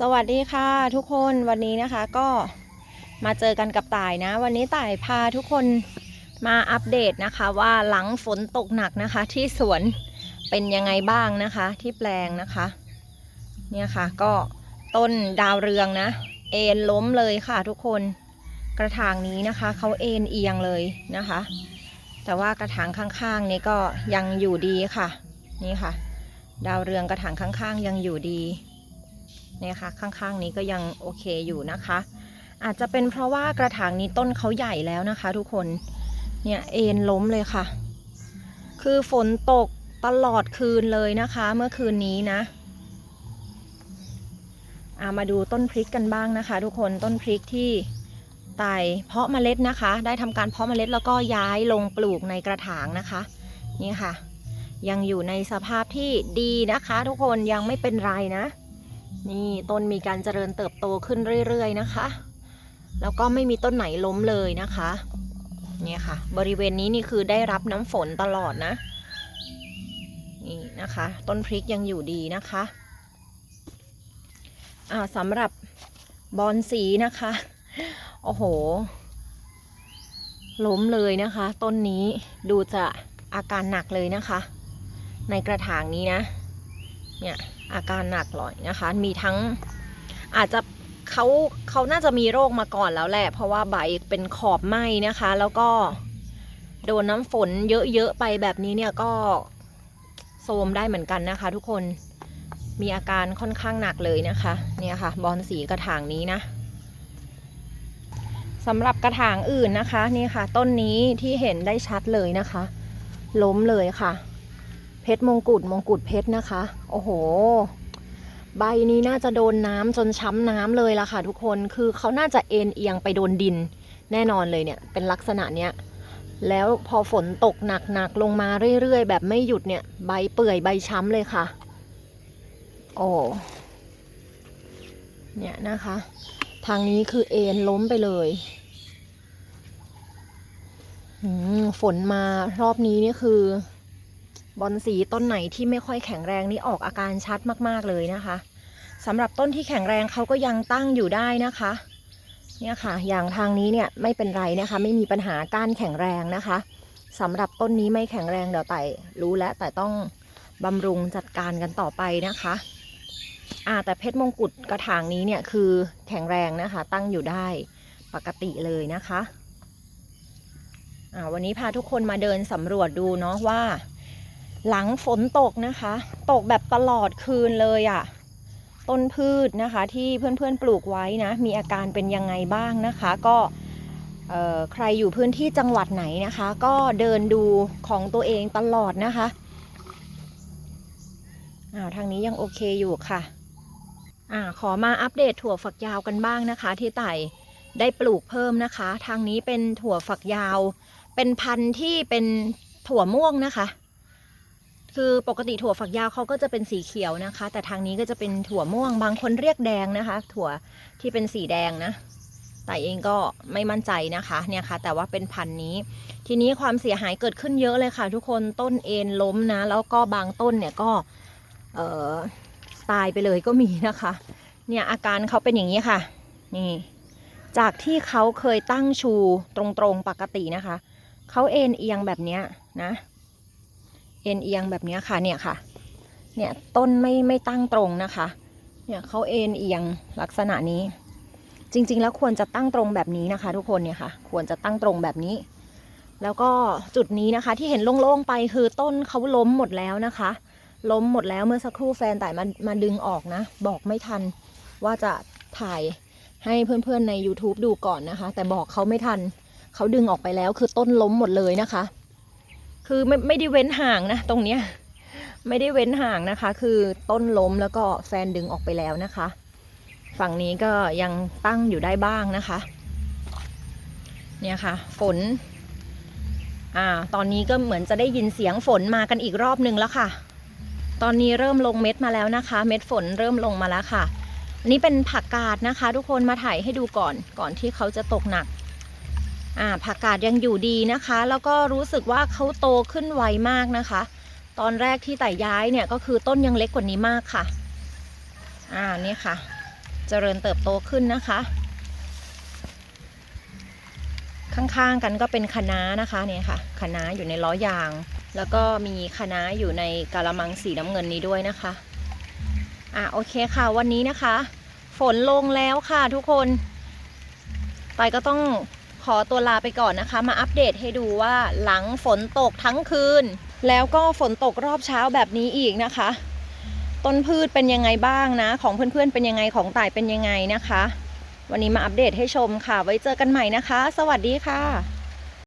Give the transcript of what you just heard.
สวัสดีค่ะทุกคนวันนี้นะคะก็มาเจอกันกับต่ายนะ วันนี้ต่ายพาทุกคนมาอัปเดตนะคะว่าหลังฝนตกหนักนะคะ ที่สวนเป็นยังไงบ้างนะคะ ที่แปลงนะคะ เนี่ยค่ะก็ต้นดาวเรืองนะ เอ็นล้มเลยค่ะทุกคนกระถางนี้นะคะเขาเอ็นเอียงเลยนะคะ แต่ว่ากระถางข้างๆนี้ก็ยังอยู่ดีค่ะ นี่ค่ะ ดาวเรืองกระถางข้างๆ ยังอยู่ดี เนี่ยค่ะข้างๆนี้ก็ยังโอเคอยู่นะคะ อาจจะเป็นเพราะว่ากระถางนี้ต้นเขาใหญ่แล้วนะคะ ทุกคนเนี่ยเอ็นล้มเลยค่ะ คือฝนตกตลอดคืนเลยนะคะ เมื่อคืนนี้นะอามาดูต้นพริกกันบ้างนะคะ ทุกคนต้นพริกที่ไต่เพาะเมล็ดนะคะ ได้ทำการเพาะเมล็ดแล้วก็ย้ายลงปลูกในกระถางนะคะนี่ค่ะ ยังอยู่ในสภาพที่ดีนะคะ ทุกคนยังไม่เป็นไรนะ นี่ต้นมีการเจริญเติบโตขึ้นเรื่อยๆนะคะ แล้วก็ไม่มีต้นไหนล้มเลยนะคะเนี่ยค่ะ บริเวณนี้นี่คือได้รับน้ำฝนตลอดนะนี่นะคะ ต้นพริกยังอยู่ดีนะคะอ่าสำหรับบอนสีนะคะ โอ้โห ล้มเลยนะคะ ต้นนี้ดูจะอาการหนักเลยนะคะ ในกระถางนี้นะ เนี่ยอาการหนักเลยนะคะ มีทั้งอาจจะเขาเขาน่าจะมีโรคมาก่อนแล้วแหละ เพราะว่าใบเป็นขอบไหมนะคะ แล้วก็โดนน้ำฝนเยอะๆไปแบบนี้เนี่ยก็โทมได้เหมือนกันนะคะ ทุกคนมีอาการค่อนข้างหนักเลยนะคะ เนี่ยค่ะ บอลสีกระถางนี้นะสำหรับกระถางอื่นนะคะ นี่ค่ะ ต้นนี้ที่เห็นได้ชัดเลยนะคะ ล้มเลยค่ะ เพชรมงกุฎมงกุฎเพชรนะคะ โอ้โห ใบนี้น่าจะโดนน้ำจนช้ำน้ำเลยละค่ะ ทุกคนคือเขาน่าจะเอ็นเอียงไปโดนดิน แน่นอนเลยเนี่ยเป็นลักษณะเนี้ยแล้วพอฝนตกหนักๆลงมาเรื่อยๆ แบบไม่หยุดเนี่ย ใบเปื่อยใบช้ำเลยค่ะ โอ้เนี่ยนะคะ ทางนี้คือเอ็นล้มไปเลยฝนมารอบนี้นี่คือ บอนสีต้นไหนที่ไม่ค่อยแข็งแรงนี่ออกอาการชัดมากๆเลยนะคะสำหรับต้นที่แข็งแรงเขาก็ยังตั้งอยู่ได้นะคะ เนี่ยค่ะ อย่างทางนี้เนี่ยไม่เป็นไรนะคะ ไม่มีปัญหาก้านแข็งแรงนะคะสำหรับต้นนี้ไม่แข็งแรงเดี๋ยวไต่รู้แล้วแต่ต้องบำรุงจัดการกันต่อไปนะคะอ่าแต่เพชรมงกุฎกระถางนี้เนี่ยคือแข็งแรงนะคะ ตั้งอยู่ได้ปกติเลยนะคะอ่าวันนี้พาทุกคนมาเดินสำรวจดูเนาะว่า หลังฝนตกนะคะ ตกแบบตลอดคืนเลยอะ่ะ ต้นพืชนะคะที่เพื่อนๆปลูกไว้นะ มีอาการเป็นยังไงบ้างนะคะ ก็ใครอยู่พื้นที่จังหวัดไหนนะคะ ก็เดินดูของตัวเองตลอดนะคะอ้าวทางนี้ยังโอเคอยู่ค่ะอ่าขอมาอัปเดตถั่วฝักยาวกันบ้างนะคะ ที่ไต่ได้ปลูกเพิ่มนะคะ ทางนี้เป็นถั่วฝักยาว เป็นพันธุ์ที่เป็นถั่วม่วงนะคะ คือปกติถั่วฝักยาวเขาก็จะเป็นสีเขียวนะคะ แต่ทางนี้ก็จะเป็นถั่วม่วงบางคนเรียกแดงนะคะ ถั่วที่เป็นสีแดงนะแต่เองก็ไม่มั่นใจนะคะเนี่ยค่ะ แต่ว่าเป็นพันธุ์นี้ ทีนี้ความเสียหายเกิดขึ้นเยอะเลยค่ะ ทุกคนต้นเอ็นล้มนะ แล้วก็บางต้นเนี่ยก็เอ่อตายไปเลยก็มีนะคะ เนี่ยอาการเขาเป็นอย่างนี้ค่ะ นี่ จากที่เขาเคยตั้งชูตรงๆปกตินะคะเขาเอ็นเอียงแบบเนี้ยนะ เอ็นเอียงแบบนี้ค่ะเนี่ยค่ะ เนี่ยต้นไม่ไม่ตั้งตรงนะคะ เนี่ยเขาเอ็นเอียงลักษณะนี้ จริง ๆ แล้วควรจะตั้งตรงแบบนี้นะคะ ทุกคนเนี่ยค่ะ ควรจะตั้งตรงแบบนี้ แล้วก็จุดนี้นะคะ ที่เห็นโล่งๆไปคือต้นเขาล้มหมดแล้วนะคะ ล้มหมดแล้วเมื่อสักครู่แฟนแต่มามาดึงออกนะ บอกไม่ทันว่าจะถ่ายให้เพื่อนๆใน YouTube ดูก่อนนะคะ แต่บอกเขาไม่ทัน เขาดึงออกไปแล้วคือต้นล้มหมดเลยนะคะ คือไม่ไม่ได้เว้นห่างนะตรงเนี้ยไม่ได้เว้นห่างนะคะ คือต้นล้มแล้วก็แฟนดึงออกไปแล้วนะคะ ฝั่งนี้ก็ยังตั้งอยู่ได้บ้างนะคะ เนี่ยค่ะ ฝน อ่า ตอนนี้ก็เหมือนจะได้ยินเสียงฝนมากันอีกรอบนึงแล้วค่ะ ตอนนี้เริ่มลงเม็ดมาแล้วนะคะ เม็ดฝนเริ่มลงมาแล้วค่ะอันนี้เป็นผักกาดนะคะ ทุกคนมาถ่ายให้ดูก่อนก่อนที่เขาจะตกหนัก อ่าผักกาดยังอยู่ดีนะคะ แล้วก็รู้สึกว่าเขาโตขึ้นไวมากนะคะ ตอนแรกที่ไต่ย้ายเนี่ยก็คือต้นยังเล็กกว่านี้มากค่ะ อ่านี่ค่ะ เจริญเติบโตขึ้นนะคะ ข้างๆกันก็เป็นคะน้านะคะเนี่ยค่ะคะน้าอยู่ในล้อยาง แล้วก็มีคะน้าอยู่ในกะละมังสีน้ำเงินนี้ด้วยนะคะอะโอเคค่ะวันนี้นะคะ ฝนลงแล้วค่ะทุกคนไปก็ต้อง ขอตัวลาไปก่อนนะคะ มาอัปเดตให้ดูว่าหลังฝนตกทั้งคืน แล้วก็ฝนตกรอบเช้าแบบนี้อีกนะคะ ต้นพืชเป็นยังไงบ้างนะ ของเพื่อนๆเป็นยังไงของต่ายเป็นยังไงนะคะ วันนี้มาอัปเดตให้ชมค่ะ ไว้เจอกันใหม่นะคะ สวัสดีค่ะ